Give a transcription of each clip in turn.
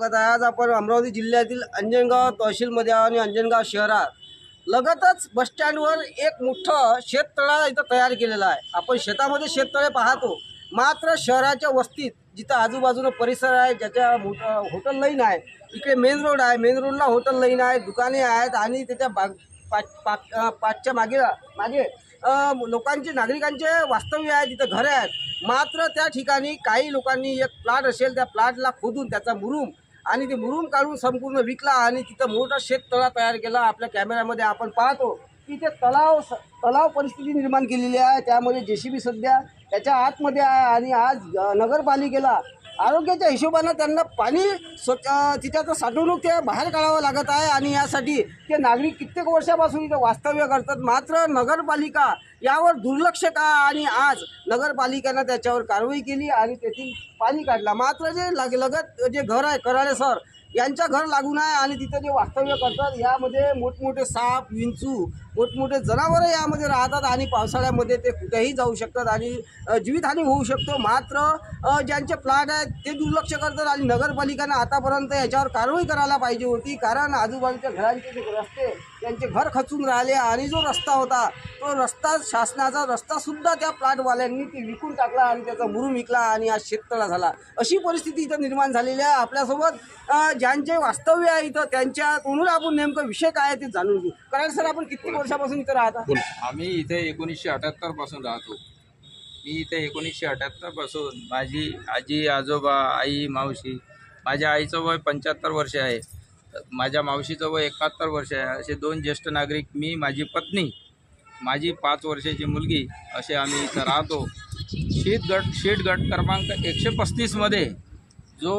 स्वागत आहे. आज आपण अमरावती जिल्ह्यातील अंजनगाव तहसीलमध्ये आहोत आणि अंजनगाव शहरात लगतच बसस्टँडवर एक मोठं शेततळा इथं तयार केलेला आहे. आपण शेतामध्ये शेततळे पाहतो. मात्र शहराच्या वस्तीत जिथं आजूबाजूला परिसर आहे ज्याच्या मोठं हॉटेल लाईन आहे इकडे मेन रोड आहे. मेन रोडला हॉटेल लाईन आहे दुकाने आहेत आणि त्याच्या बाग पाच पाच पाचच्या मागे मागे लोकांचे नागरिकांचे वास्तव्य आहे तिथं घरे आहेत. मात्र त्या ठिकाणी काही लोकांनी एक प्लॉट असेल त्या प्लॉटला खोदून त्याचा मुरूम आणि ते मुरून काढून संपूर्ण विकला आणि तिथं मोठा शेततळा तयार केला. आपल्या कॅमेऱ्यामध्ये आपण पाहतो की ते तलाव तलाव परिस्थिती निर्माण केलेली आहे. त्यामध्ये जे सी बी सध्या त्याच्या आतमध्ये आहे आणि आज नगरपालिकेला आरोग्याच्या हिशोबानं त्यांना पाणी स्वच्छ अ, तिच्याचं साठवणूक ते बाहेर काढावं लागत आहे आणि यासाठी ते नागरिक कित्येक वर्षापासून इथं वास्तव्य करतात. मात्र नगरपालिका यावर दुर्लक्ष का? आणि आज नगरपालिकेनं त्याच्यावर कारवाई केली आणि तेथील पाणी काढला. मात्र जे लग लगत जे घर आहे कराळे सर यांच्या घर लागून आहे आणि तिथं जे वास्तव्य करतात यामध्ये मोठमोठे साप विंचू मोठमोठे जनावरं यामध्ये राहतात आणि पावसाळ्यामध्ये ते कुठेही जाऊ शकतात आणि जीवितहानी होऊ शकतो. मात्र ज्यांचे प्लॅट आहेत ते दुर्लक्ष करतात आणि नगरपालिकेनं आतापर्यंत याच्यावर कारवाई करायला पाहिजे होती. कारण आजूबाजूच्या घरांचे जे रस्ते त्यांचे घर खचून राहिले आणि जो रस्ता होता तो रस्ता शासनाचा रस्तासुद्धा त्या प्लॉटवाल्यांनी ते विकून टाकला आणि त्याचा मुरुम विकला आणि आज शेततळा झाला. अशी परिस्थिती इथं निर्माण झालेली आहे. आपल्यासोबत ज्यांचे वास्तव्य आहे इथं त्यांच्या तोंडून आपण नेमकं विषय काय आहे ते जाणून घेऊ. कारण सर आपण किती वर्षापासून इथं राहता? आम्ही इथे एकोणीसशे अठ्याहत्तरपासून राहतो. मी इथे एकोणीसशे अठ्याहत्तरपासून माझी आजी आजोबा आई मावशी माझ्या आईचं वय पंच्याहत्तर वर्ष आहे. माझ्या मावशीचं वय एकाहत्तर वर्ष आहे. असे दोन ज्येष्ठ नागरिक मी माझी पत्नी माझी पाच वर्षाची मुलगी असे आम्ही इथं राहतो. शीत गट शीट गट क्रमांक एकशे पस्तीसमध्ये जो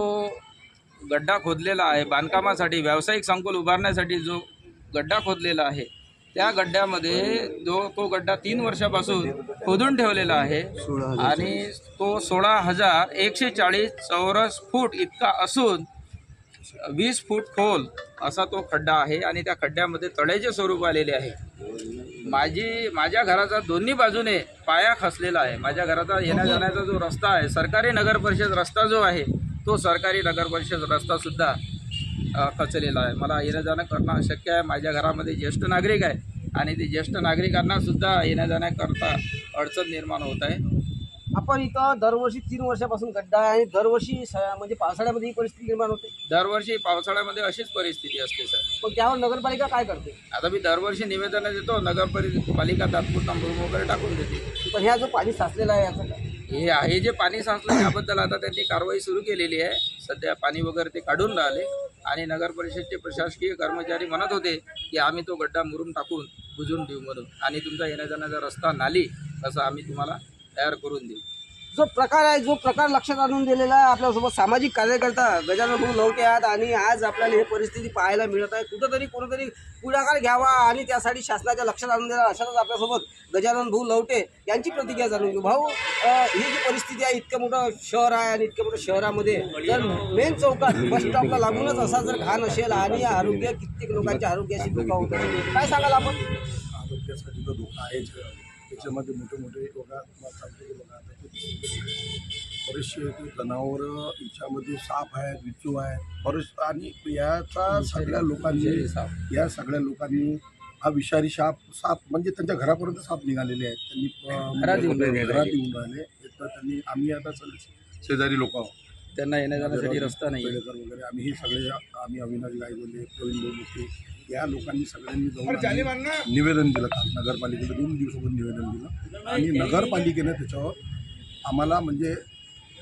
गड्डा खोदलेला आहे बांधकामासाठी व्यावसायिक संकुल उभारण्यासाठी जो गड्डा खोदलेला आहे त्या गड्ड्यामध्ये जो तो गड्डा तीन वर्षापासून खोदून ठेवलेला आहे आणि तो सोळा हजार एकशे चाळीस चौरस फूट इतका असून वीस फूट खोल असा तो खड्डा आहे आणि त्या खड्ड्यामध्ये तळ्याचे स्वरूप आलेले आहे. माझी माझ्या घराचा दोन्ही बाजूने पाया खसलेला आहे. माझ्या घराचा येण्या जाण्याचा जो रस्ता आहे सरकारी नगर परिषद रस्ता जो आहे तो सरकारी नगर परिषद रस्तासुद्धा खचलेला आहे. मला येणं जाणं करणं अशक्य आहे. माझ्या घरामध्ये ज्येष्ठ नागरिक आहे आणि ते ज्येष्ठ नागरिकांनासुद्धा येण्या जाण्याकरता अडचण निर्माण होत आहे. आपण इथं दरवर्षी तीन वर्षापासून गड्डा आहे आणि दरवर्षी स- म्हणजे पावसाळ्यामध्ये ही परिस्थिती निर्माण होते. दरवर्षी पावसाळ्यामध्ये अशीच परिस्थिती असते सर. पण त्यावर नगरपालिका काय करते? आता मी दरवर्षी निवेदन देतो नगर परि- पालिका तात्पुरता मुरुम वगैरे टाकून देते. पण ह्या जो पाणी साचलेला आहे याचं काय? हे आहे जे पाणी साचलं याबद्दल आता त्यांनी कारवाई सुरू केलेली आहे. सध्या पाणी वगैरे ते काढून राहिले आणि नगर परिषदचे प्रशासकीय कर्मचारी म्हणत होते की आम्ही तो गड्डा मुरुम टाकून बुजून देऊ म्हणून. आणि तुमचा येण्या जाण्याचा रस्ता नाली असा आम्ही तुम्हाला तयार करून देऊ. जो प्रकार आहे जो प्रकार लक्षात आणून दिलेला आहे आपल्यासोबत सामाजिक कार्यकर्ता गजानन भाऊ लवटे आहेत आणि आज आपल्याला ही परिस्थिती पाहायला मिळत आहे. कुठंतरी कोणीतरी पुढाकार घ्यावा आणि त्यासाठी शासनाच्या लक्षात आणून द्यावा अशातच आपल्यासोबत गजानन भाऊ लवटे यांची प्रतिक्रिया जाणून घेऊ. भाऊ ही जी परिस्थिती आहे इतकं मोठं शहर आहे आणि इतक्या मोठ्या शहरामध्ये जर मेन चौकात बस स्टॉपला लागूनच असा जर घाण असेल आणि आरोग्य कित्येक लोकांच्या आरोग्याशी धोका होतो काय सांगाल आपण? आरोग्यासाठी तर धोका आहेच. त्याच्यामध्ये मोठे मोठे बघा तुम्हाला सांगतो की बघा आता बरेचसे ते जनावरं याच्यामध्ये साप आहेत विचू आहेत. बरेच आणि याचा सगळ्या लोकांनी या सगळ्या लोकांनी हा विषारी साप साप म्हणजे त्यांच्या घरापर्यंत साप निघालेले आहेत. त्यांनी अं, घरात येऊन राहिले. तर त्यांनी आम्ही आता शेजारी लोक आहोत. त्यांना येण्या जाण्यासाठी रस्ता नाही आहे. वगैरे आम्ही हे सगळे आम्ही अविनाश गायगोले प्रवीण बोलमुखे या लोकांनी सगळ्यांनी जाऊन निवेदन दिलं काल नगरपालिकेला दोन दिवसापूर्वी निवेदन दिलं. आणि नगरपालिकेने त्याच्यावर आम्हाला म्हणजे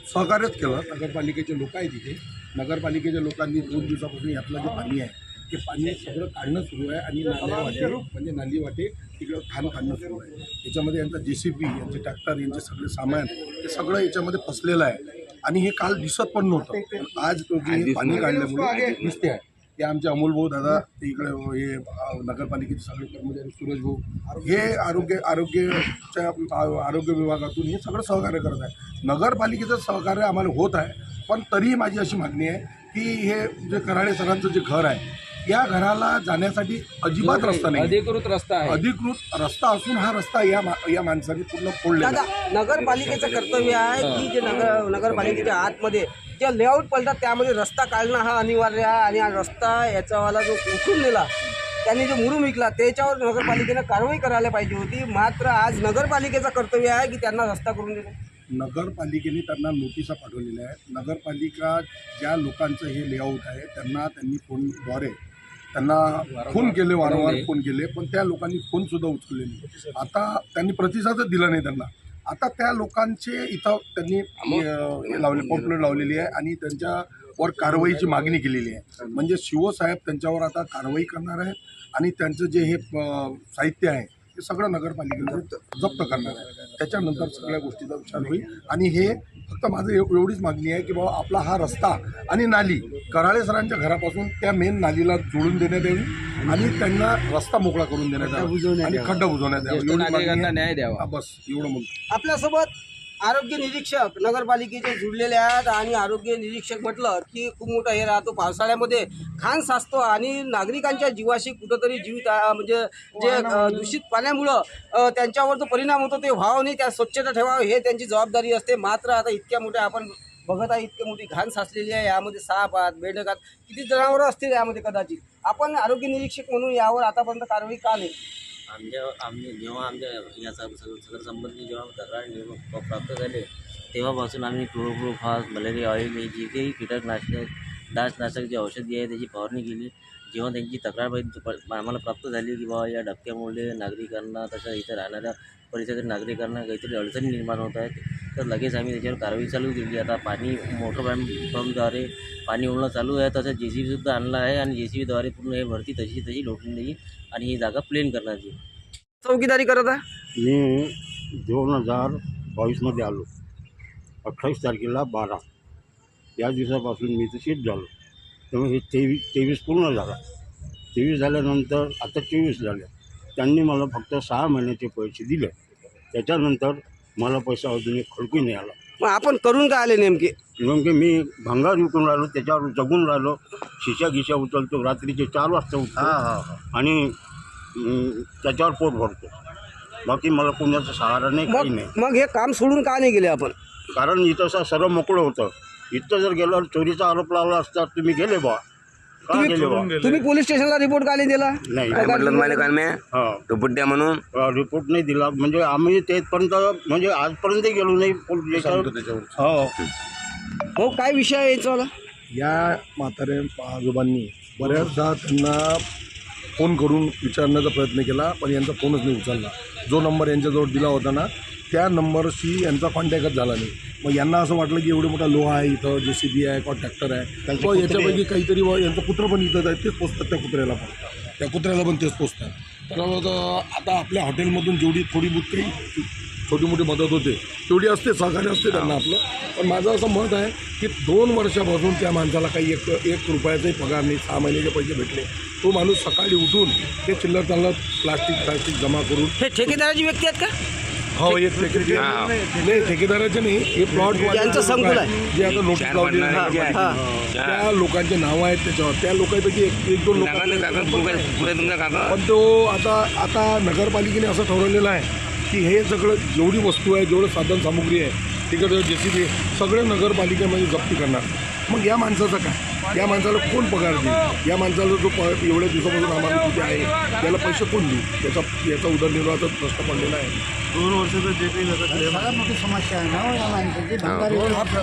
सहकार्यच केलं. नगरपालिकेचे लोक आहेत तिथे नगरपालिकेच्या लोकांनी दोन दिवसापासून यातलं जे पाणी आहे ते पाणी सगळं काढणं सुरू आहे आणि नाल्या वाटे म्हणजे नाली वाटे तिकडं घाण काढणं सुरू आहे. याच्यामध्ये यांचा जे सी बी यांचे ट्रॅक्टर यांचे सगळे सामान हे सगळं याच्यामध्ये फसलेलं आहे. आणि हे काल दिसत पण नव्हतं. पण आज तो जे पाणी काढल्यामुळे दिसते आहे ते आमचे अमोल भाऊ दादा ते इकडे हे नगरपालिकेचे सगळे कर्मचारी सुरेश भाऊ हे आरोग्य आरोग्याच्या आरोग्य विभागातून हे सगळं सहकार्य करत आहे. नगरपालिकेचं सहकार्य आम्हाला होत आहे. पण तरीही माझी अशी मागणी आहे की हे जे कराळे सरांचं जे घर आहे या घराला जाण्यासाठी अजिबात रस्ता नाही. अधिकृत रस्ता आहे. अधिकृत रस्ता असून हा रस्ता या मा- या माणसाने पूर्ण फोडलेला आहे. नगरपालिकेचं कर्तव्य आहे की जे नगर नगरपालिकेच्या आतमध्ये जे लेआउट पडतात त्यामध्ये रस्ता काढणं हा अनिवार्य आहे आणि हा रस्ता याचावाला जो उचलून नेला त्यांनी जो मुरुम विकला त्याच्यावर नगरपालिकेनं कारवाई करायला पाहिजे होती. मात्र आज नगरपालिकेचं कर्तव्य आहे की त्यांना रस्ता करून देणं. नगरपालिकेने त्यांना नोटिसा पाठवलेल्या आहेत. नगरपालिका ज्या लोकांचं हे लेआउट आहे त्यांना त्यांनी फोनद्वारे त्यांना फोन केले वारंवार फोन केले पण त्या लोकांनी फोनसुद्धा उचलले नाही. आता त्यांनी प्रतिसादच दिला नाही त्यांना. आता त्या लोकांचे इथं त्यांनी लावले पॉम्पलेट लावलेली आहे आणि त्यांच्यावर कारवाईची मागणी केलेली आहे. म्हणजे शिवसाहेब त्यांच्यावर आता कारवाई करणार आहे आणि त्यांचं जे हे साहित्य आहे ते सगळं नगरपालिकेने जप्त करणार आहे त्याच्यानंतर सगळ्या गोष्टीचा विचार होईल. आणि हे फक्त माझं एव- एवढीच मागणी आहे की बाबा आपला हा रस्ता आणि नाली कराळे सरांच्या घरापासून त्या मेन नालीला जोडून देण्यात यावी आणि त्यांना रस्ता मोकळा करून देण्यात यावा आणि खड्डा बुजवण्यात यावा. एवढी मागणी आहे. न्याय द्यावा. हा, बस एवढं म्हणतो. आपल्यासोबत आरोग्य निरीक्षक नगरपालिकेचे जुडलेले आहेत आणि आरोग्य निरीक्षक म्हटलं की खूप मोठा हे राहतो. पावसाळ्यामध्ये खान साचतो आणि नागरिकांच्या जीवाशी कुठंतरी जीवित म्हणजे जे दूषित पाण्यामुळं त्यांच्यावर जो परिणाम होतो ते व्हावं नाही त्या स्वच्छता ठेवावं हे त्यांची जबाबदारी असते. मात्र आता इतक्या मोठ्या आपण बघत आहे इतकी मोठी घाण साचलेली आहे. यामध्ये साप आहात बेडक आहात किती जनावरं असतील यामध्ये कदाचित. आपण आरोग्य निरीक्षक म्हणून यावर आतापर्यंत कारवाई का नाही? आमच्या आम्ही जेव्हा आमच्या याचा सगळं संबंधी जेव्हा तक्रार निर्माण प्राप्त झाले तेव्हापासून आम्ही क्लोरोफ्लोफास मलेरिया ऑइल हे जे काही कीटकनाशक डासनाशक जे औषधी आहे त्याची फवारणी केली. जेव्हा त्यांची तक्रार आम्हाला प्राप्त झाली की बाबा या डबक्यामुळे नागरिकांना तसं इथं राहणाऱ्या परिसरातील नागरिकांना काहीतरी अडचणी निर्माण होत आहेत तर लगेच आम्ही त्याच्यावर कारवाई चालू केली. आता पाणी मोटर पंपद्वारे पाणी ओढणं चालू आहे. तसं जे सी बीसुद्धा आणलं आहे आणि जे सी बीद्वारे पूर्ण हे भरती तशी तशी लोटून द्यायची आणि ही जागा प्लेन करण्यात येईल चौकीदारी करत आहे? मी दोन हजार बावीसमध्ये आलो. अठ्ठावीस तारखेला बारा. या दिवसापासून मी तर शिफ्ट झालो. त्यामुळे हे तेवीस तेवीस पूर्ण झाला. तेवीस झाल्यानंतर आता चोवीस झाले त्यांनी मला फक्त सहा महिन्याचे पैसे दिले. त्याच्यानंतर मला पैसा अजून एक खडकी नाही आला मग आपण करून काय आले नेमके? नेमके मी भंगार विकून राहिलो त्याच्यावर जगून राहिलो. शिशा गिशा उचलतो रात्रीचे चार वाजता उठतो. आणि अं, त्याच्यावर पोट भरतो. बाकी मला कोणाचा सहारा नाही काही मग नाही. मग हे काम सोडून का नाही गेले आपण? कारण इथं असं सर्व मोकळं होतं. इथं जर गेल्यावर चोरीचा आरोप लावला असता तुम्ही गेले बा तुम्ही गेले. बा तुम्ही पोलीस स्टेशनला रिपोर्ट का नाही दिला? नाही. काय म्हटलं तुम्हाला काल मी हा. रिपोर्ट द्या म्हणून. अ, रिपोर्ट नाही दिला. म्हणजे आम्ही तेथपर्यंत म्हणजे आजपर्यंत गेलो नाही. पोलीस स्टेशन हो. हो काय विषय आहे याचा या म्हातारे आजोबांनी बऱ्याचदा त्यांना फोन करून विचारण्याचा प्रयत्न केला पण यांचा फोनच नाही उचलला. जो नंबर यांच्याजवळ दिला होता ना त्या नंबरशी यांचा कॉन्टॅक्टच झाला नाही. मग यांना असं वाटलं की एवढं मोठा लोहा आहे इथं जे सी बी आहे किंवा ट्रॅक्टर आहे. तो याच्यापैकी काहीतरी यांचं कुत्रं पण इथंच आहे तेच पोचतात त्या कुत्र्याला पण. त्या कुत्र्याला पण तेच पोचतात तर आता आता आपल्या हॉटेलमधून जेवढी थोडी बहुत काही छोटी मोठी मदत होते तेवढी असते सहकार्य असते त्यांना आपलं. पण माझं असं मत आहे की दोन वर्षापासून त्या माणसाला काही एक एक रुपयाचाही पगार नाही सहा महिन्याचे पैसे भेटले. तो माणूस सकाळी उठून ते चिल्लर चाललं प्लास्टिक प्लास्टिक जमा करून हे ठेकेदाराची व्यक्ती आहेत का? हो एक ठेकेदार नाही ठेकेदाराचे नाही हे प्लॉट ज्यांचं संकुल आहे. जे आता नोटीस लावली हा. त्या लोकांचे नावं आहेत त्याच्यावर. त्या लोकांपैकी एक एक दोन लोक पण तो आता आता नगरपालिकेने असं ठरवलेलं आहे की हे सगळं जेवढी वस्तू आहे जेवढं साधन सामुग्री आहे तिकडे जे सी बी सगळे नगरपालिकेमध्ये जप्ती करणार. मग या माणसाचं काय? या माणसाला कोण पगार देईल? या माणसाला जो प एवढ्या दिवसापासून आम्हाला तिथे आहे त्याला पैसे कोण देईल? याचा याचा उदरनिर्वाहाचा प्रश्न पडलेला आहे.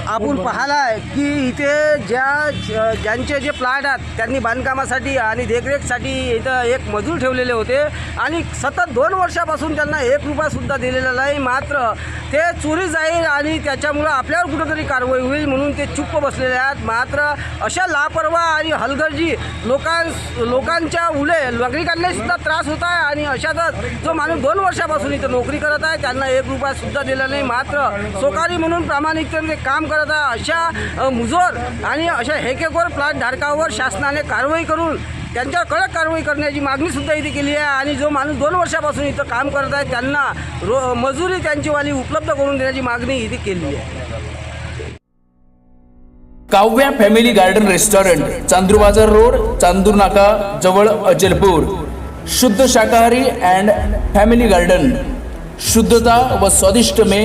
आपण पाहिलाय की इथे ज्या ज्यांचे जे प्लाट आहेत त्यांनी बांधकामासाठी आणि देखरेखसाठी इथं एक मजूर ठेवलेले होते आणि सतत दोन वर्षापासून त्यांना एक रुपयासुद्धा दिलेला नाही. मात्र ते चोरी जाईल आणि त्याच्यामुळं आपल्यावर कुठंतरी कारवाई होईल म्हणून ते चुप्प बसलेले आहेत. मात्र अशा लापरवाह आणि हलगर्जी लोकां लोकांच्या उले नागरिकांनाही सुद्धा त्रास होत आहे आणि अशातच जो माणूस दोन वर्षापासून इथं नोकरी करत आहे त्यांना एक रुपया सुद्धा दिला नाही मात्र सोकारी म्हणून प्रामाणिकतेने काम करत आहे अशा मुजोर आणि अशा हेकेकोर प्लॅटधारकावर शासनाने कारवाई करून त्यांच्यावर कडक कारवाई करण्याची मागणी सुद्धा इथे केली आहे आणि जो माणूस दोन वर्षापासून इथं काम करत आहे त्यांना रो मजुरी त्यांचीवाली उपलब्ध करून देण्याची मागणी इथे केली आहे. Kavya family garden restaurant Chandur Bazar road Chandur नाका जवळ अचलपूर शुद्ध शाकाहारी अँड फॅमिली गार्डन. शुद्धता व स्वादिष्ट मे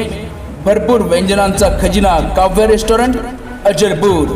भरपूर व्यंजनांचा खजिना काव्य रेस्टॉरंट अजलपूर.